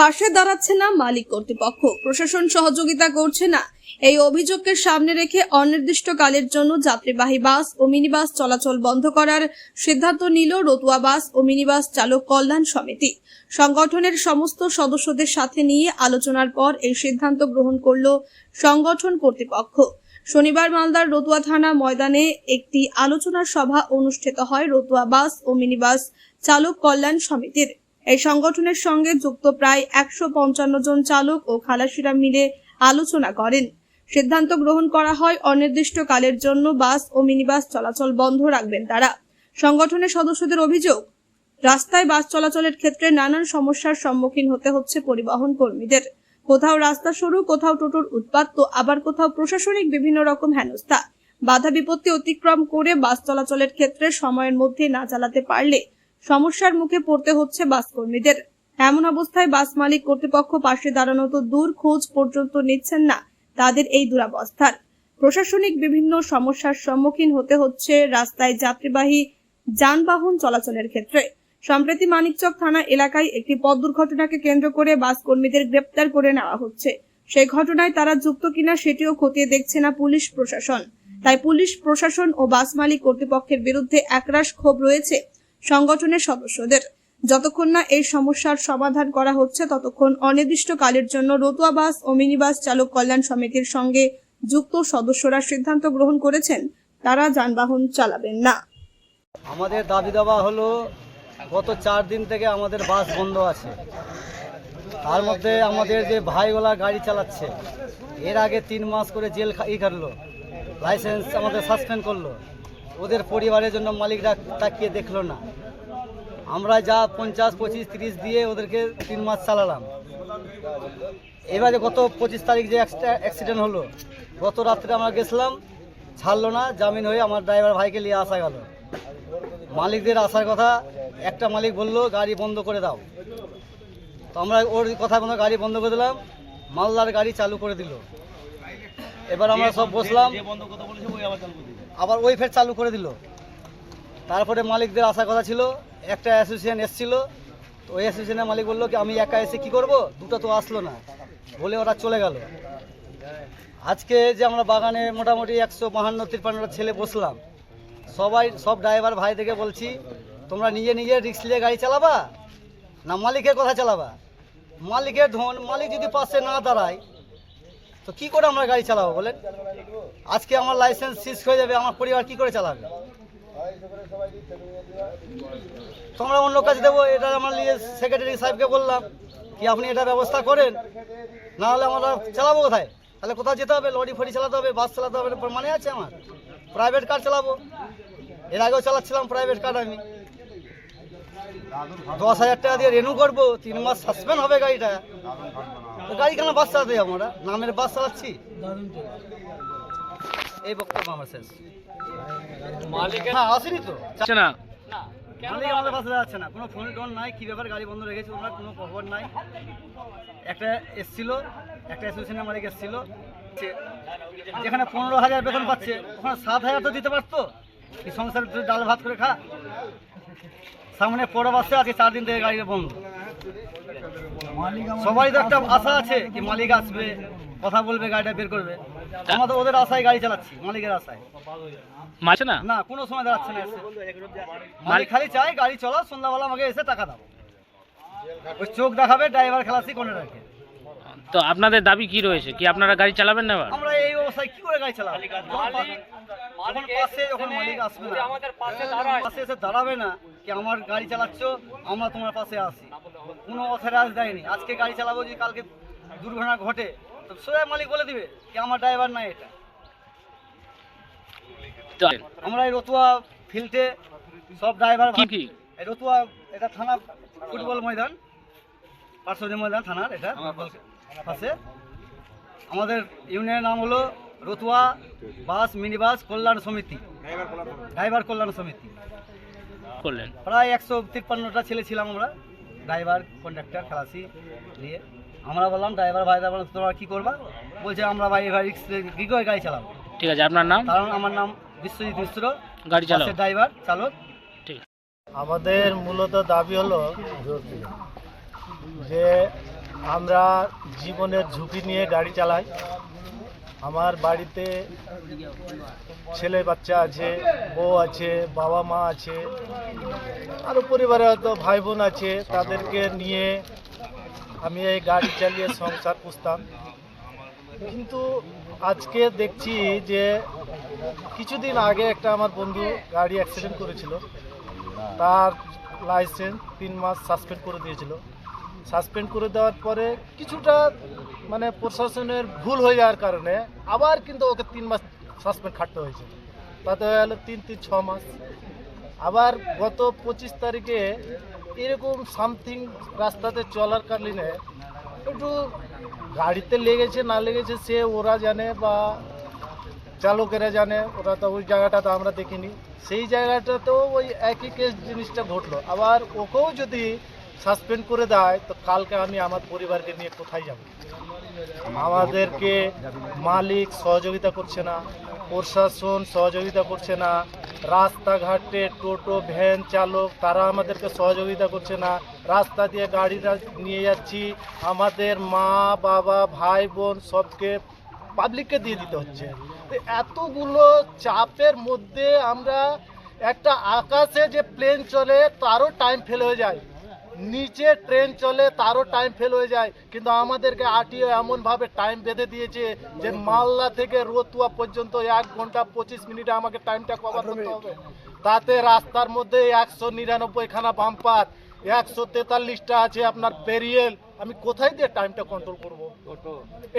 পাশে দাঁড়াচ্ছে না মালিক কর্তৃপক্ষ। প্রশাসন সহযোগিতা করছে না। এই অভিযোগকে সামনে রেখে অনির্দিষ্টকালের জন্য যাত্রীবাহী বাস ও মিনিবাস চলাচল বন্ধ করার সিদ্ধান্ত নিল রতুয়া বাস ও মিনিবাস চালক কল্যাণ সমিতি। সংগঠনের সমস্ত সদস্যদের সাথে নিয়ে আলোচনার পর এই সিদ্ধান্ত গ্রহণ করল সংগঠন কর্তৃপক্ষ। শনিবার মালদার রতুয়া থানা ময়দানে একটি আলোচনা সভা অনুষ্ঠিত হয় রতুয়া বাস ও মিনিবাস চালক কল্যাণ সমিতির। এই সংগঠনের সঙ্গে যুক্ত প্রায় একশো পঞ্চান্ন জন চালক ও খালাসিরা মিলে আলোচনা করেন। সিদ্ধান্ত গ্রহণ করা হয় অনির্দিষ্টকালের জন্য বাস ও মিনিবাস চলাচল বন্ধ রাখবেন তারা। সংগঠনের সদস্যদের অভিযোগ, রাস্তায় বাস চলাচলের ক্ষেত্রে নানান সমস্যার সম্মুখীন হতে হচ্ছে পরিবহন কর্মীদের। কোথাও রাস্তা সরু, কোথাও টোটোর উৎপাত, তো আবার কোথাও প্রশাসনিক বিভিন্ন রকম হেনস্থা। বাধা বিপত্তি অতিক্রম করে বাস চলাচলের ক্ষেত্রে সময়ের মধ্যে না চালাতে পারলে সমস্যার মুখে পড়তে হচ্ছে বাস কর্মীদের এমন অবস্থায় বাস মালিক কর্তৃপক্ষ পাশে দাঁড়ানো তো দূর খোঁজ পর্যন্ত নিচ্ছেন না তাদের এই দুরাবস্থার। প্রশাসনিক বিভিন্ন সমস্যার সম্মুখীন হতে হচ্ছে রাস্তায় যাত্রীবাহী যানবাহন চলাচলের ক্ষেত্রে। সম্প্রতি মানিকচক থানা এলাকায় একটি পথ দুর্ঘটনাকে কেন্দ্র করে বাস কর্মীদের গ্রেপ্তার করে নেওয়া হচ্ছে। সেই ঘটনায় তারা যুক্ত কিনা সেটিও খতিয়ে দেখছে না পুলিশ প্রশাসন। তাই পুলিশ প্রশাসন ও বাস মালিক কর্তৃপক্ষের বিরুদ্ধে একরাশ ক্ষোভ রয়েছে। সংগঠনের সদস্যদের। যতক্ষণ না এই সমস্যার সমাধান করা হচ্ছে, ততক্ষণ অনির্দিষ্টকালের জন্য রতুয়া বাস ও মিনিবাস চালক কল্যাণ সমিতির সঙ্গে যুক্ত সদস্যরা সিদ্ধান্ত গ্রহণ করেছেন, তারা যানবাহন চালাবেন না। আমাদের দাবি দাবা হলো, গত চার দিন থেকে আমাদের বাস বন্ধ আছে। তার মধ্যে আমাদের যে ভাইওয়ালা গাড়ি চালাচ্ছে, এর আগে তিন মাস করে জেল ই কাটলো, লাইসেন্স আমাদের সাসপেন্ড করল। ওদের পরিবারের জন্য মালিকরা তাকিয়ে দেখল না। আমরা যা পঞ্চাশ, পঁচিশ, তিরিশ দিয়ে ওদেরকে তিন মাস চালালাম। এবারে গত পঁচিশ তারিখ যে অ্যাক্সিডেন্ট হলো, গত রাত্রে আমরা গেছিলাম, ছাড়লো না, জামিন হয়ে আমার ড্রাইভার ভাইকে নিয়ে আসা গেল। মালিকদের আসার কথা একটা মালিক বলল, গাড়ি বন্ধ করে দাও। তো আমরা ওর কথা মতো গাড়ি বন্ধ করে দিলাম, মালদার গাড়ি চালু করে দিল। এবার আমরা সব বসলাম। আবার ওই ফের চালু করে দিল। তারপরে মালিকদের আসার কথা ছিল, একটা অ্যাসোসিয়েশন এসছিল। তো ওই অ্যাসোসিয়েশনের মালিক বলল কি, আমি একা এসে কি করব? দুটো তো আসলো না। বলে ওরা চলে গেল। আজকে যে আমরা বাগানে মোটামুটি একশো বাহান্ন, তিপ্পান্নটা ছেলে বসলাম, সবাই, সব ড্রাইভার ভাই থেকে বলছি, তোমরা নিজে নিজে রিক্স নিয়ে গাড়ি চালাবা? না মালিকের কথা চালাবা? মালিকের ধন, মালিক যদি পাশে না দাঁড়ায় তো কি করে আমরা গাড়ি চালাবো বলেন? আজকে আমার লাইসেন্স সিজ হয়ে যাবে, আমার পরিবার কি করে চালাবে? তোমরা অন্য কাজে দেবো, এটা আমার নিয়ে সেক্রেটারি সাহেবকে বললাম কি, আপনি এটা ব্যবস্থা করেন, না হলে আমরা চালাবো কোথায়? তাহলে কোথাও যেতে হবে, লরি ফরি চালাতে হবে বাস চালাতে হবে মানে আছে আমার। প্রাইভেট কার চালাবো। এর আগেও চালাচ্ছিলাম প্রাইভেট কার আমি। দশ হাজার টাকা দিয়ে রেনু করব, তিন মাস সাসপেন্ড হবে গাড়িটা। গাড়ি কেন বাস চালাতে যাব আমরা? নামের বাস চালাচ্ছি? এই বক্তব্য আমার শেষ। হ্যাঁ আসেনি তো? না। মালিক আমাদের পাশে যাচ্ছে না। কোনো ফোন টোন নাই কি ব্যাপার গাড়ি বন্ধ রেখেছে ওনার কোনো খবর নাই। একটা এসছিল একটা অ্যাসোসিয়েশনের মালিক এসছিল যেখানে পনেরো হাজার বেতন পাচ্ছে ওখানে সাত হাজার তো দিতে পারতো? কি সংসার ডাল ভাত করে খা? সামনে পড়ে বাসছে আজকে চার দিন থেকে গাড়িটা বন্ধ। সবাই তো একটা আশা আছে কি মালিক আসবে কথা বলবে গাড়িটা বের করবে। আমাদের ওদের আশায় গাড়ি চালাচ্ছি মালিকের আশায়। মাছে না? না কোনো সময় দাঁড়াচ্ছে না এসে। মালিক খালি চাই গাড়ি চলাও সন্ধ্যাবেলা আমাকে এসে টাকা দাও। ওই চোখ দেখাবে ড্রাইভার খেলাসি কোনে রাখে তো আপনাদের দাবি কি রয়েছে? কি আপনারা গাড়ি চালাবেন না এবার? আমরা এই অবস্থায় কি করে গাড়ি চালাবো? যখন পাশে যখন মালিক আসবে না পাশে এসে দাঁড়াবে না কি আমার গাড়ি চালাচ্ছ আমরা তোমার পাশে আসি কোনো অথরাইজ দেয়নি। আজকে গাড়ি চালাবো যদি কালকে দুর্ঘটনা ঘটে তো সোজা মালিক বলে দিবে কি আমার ড্রাইভার নাই এটা। আমরা এই রতুয়া ফিল্ডে সব ড্রাইভার কি কি? এই রতুয়া এটা থানা ফুটবল ময়দান পার্শ্বদী ময়দান থানার এটা। পাশে আমাদের ইউনিয়নের নাম হলো রতুয়া বাস মিনি বাস কল্যাণ সমিতি। ড্রাইভার কল্যাণ সমিতি। করলেন প্রায় একশো তিপ্পান্নটা ছেলে ছিলাম আমরা। ড্রাইভার কন্ডাক্টর খালাসি নিয়ে। আমরা বললাম ড্রাইভার ভাইরা বললাম তোমরা কী করবা? বলছে আমরা ভাই এবার রিক্স কী করে গাড়ি চালাবো? ঠিক আছে আপনার নাম? কারণ আমার নাম বিশ্বজিৎ মিশ্র। গাড়ি চালাও। বাসের ড্রাইভার চালক। ঠিক। আমাদের মূলত দাবি হলো যে আমরা জীবনের ঝুঁকি নিয়ে গাড়ি চালাই। আমার বাড়িতে ছেলে বাচ্চা আছে, বউ আছে, বাবা মা আছে আরও পরিবারে হয়তো ভাই বোন আছে, তাদেরকে নিয়ে আমি এই গাড়ি চালিয়ে সংসার পুষতাম। কিন্তু আজকে দেখছি যে কিছুদিন আগে একটা আমার বন্ধু গাড়ি অ্যাক্সিডেন্ট করেছিল। তার লাইসেন্স তিন মাস সাসপেন্ড করে দিয়েছিল। সাসপেন্ড করে দেওয়ার পরে কিছুটা মানে প্রশাসনের ভুল হয়ে যাওয়ার কারণে আবার কিন্তু ওকে তিন মাস সাসপেন্ড খাটতে হয়েছে। তাতে হয়ে গেলো তিন তিন ছ মাস। আবার গত পঁচিশ তারিখে এরকম সামথিং রাস্তাতে চলার কালীনে একটু গাড়িতে লেগেছে, না লেগেছে সে ওরা জানে বা চালকেরা জানে, ওরা তো ওই জায়গাটা তো আমরা দেখিনি। সেই জায়গাটাতেও ওই একই কেস জিনিসটা ঘটলো। আবার ওকেও যদি সাসপেন্ড করে দেয়, তো কালকে আমি আমার পরিবারকে নিয়ে কোথায় যাব? আমাদেরকে মালিক সহযোগিতা করছে না, প্রশাসন সহযোগিতা করছে না, রাস্তাঘাটে টোটো, ভ্যান চালক, তারা আমাদেরকে সহযোগিতা করছে না, রাস্তা দিয়ে গাড়িটা নিয়ে যাচ্ছি, আমাদের মা, বাবা, ভাই, বোন সবকে পাবলিককে দিয়ে দিতে হচ্ছে। এতগুলো চাপের মধ্যে আমরা একটা আকাশে যে প্লেন চলে, তারও টাইম ফেল হয়ে যায়। নিচে ট্রেন চলে তারও টাইম ফেল হয়ে যায়। কিন্তু আমাদেরকে আটিও এমনভাবে টাইম বেঁধে দিয়েছে যে মালদা থেকে রতুয়া পর্যন্ত এক ঘণ্টা পঁচিশ মিনিটে আমাকে টাইমটা কভার করতে হবে। তাতে রাস্তার মধ্যে একশো নিরানব্বই খানা বাম্পার একশো তেতাল্লিশটা আছে আপনার বেরিয়েল আমি কোথায় দিয়ে টাইমটা কন্ট্রোল করব?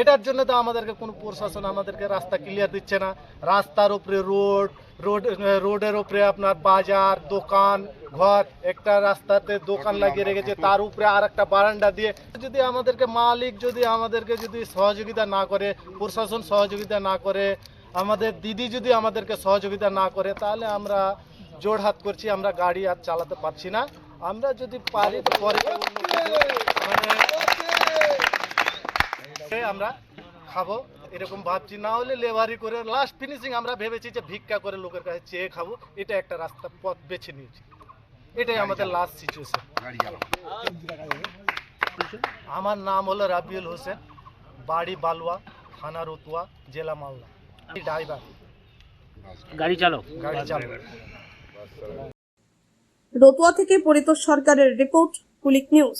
এটার জন্য তো আমাদেরকে কোনো প্রশাসন আমাদেরকে রাস্তা ক্লিয়ার দিচ্ছে না। রাস্তার উপরে রোড রোড রোডের উপরে আপনার বাজার দোকান ঘর একটা রাস্তাতে দোকান লাগিয়ে রেখেছে তার উপরে আর একটা বারান্দা দিয়ে যদি আমাদেরকে মালিক যদি আমাদেরকে যদি সহযোগিতা না করে প্রশাসন সহযোগিতা না করে আমাদের দিদি যদি আমাদেরকে সহযোগিতা না করে তাহলে আমরা জোর হাত করছি আমরা গাড়ি আর চালাতে পারছি না। আমরা যদি পারি পরে মানে আমরা খাব এরকম ভাবছি। না হলে লেবারি করে লাস্ট ফিনিশিং আমরা ভেবেছি যে ভিক্ষা করে লোকের কাছে চেয়ে খাব। এটা একটা রাস্তা পথ বেছে নিয়েছি। এটাই আমাদের লাস্ট সিচুয়েশন আমার নাম হলো রাবিউল হোসেন বাড়ি বালুয়া থানা রতুয়া জেলা মালদা। ড্রাইভার গাড়ি চালক গাড়ি চালক রতুয়া থেকে পরিতোষ সরকারের রিপোর্ট কুলিক নিউজ।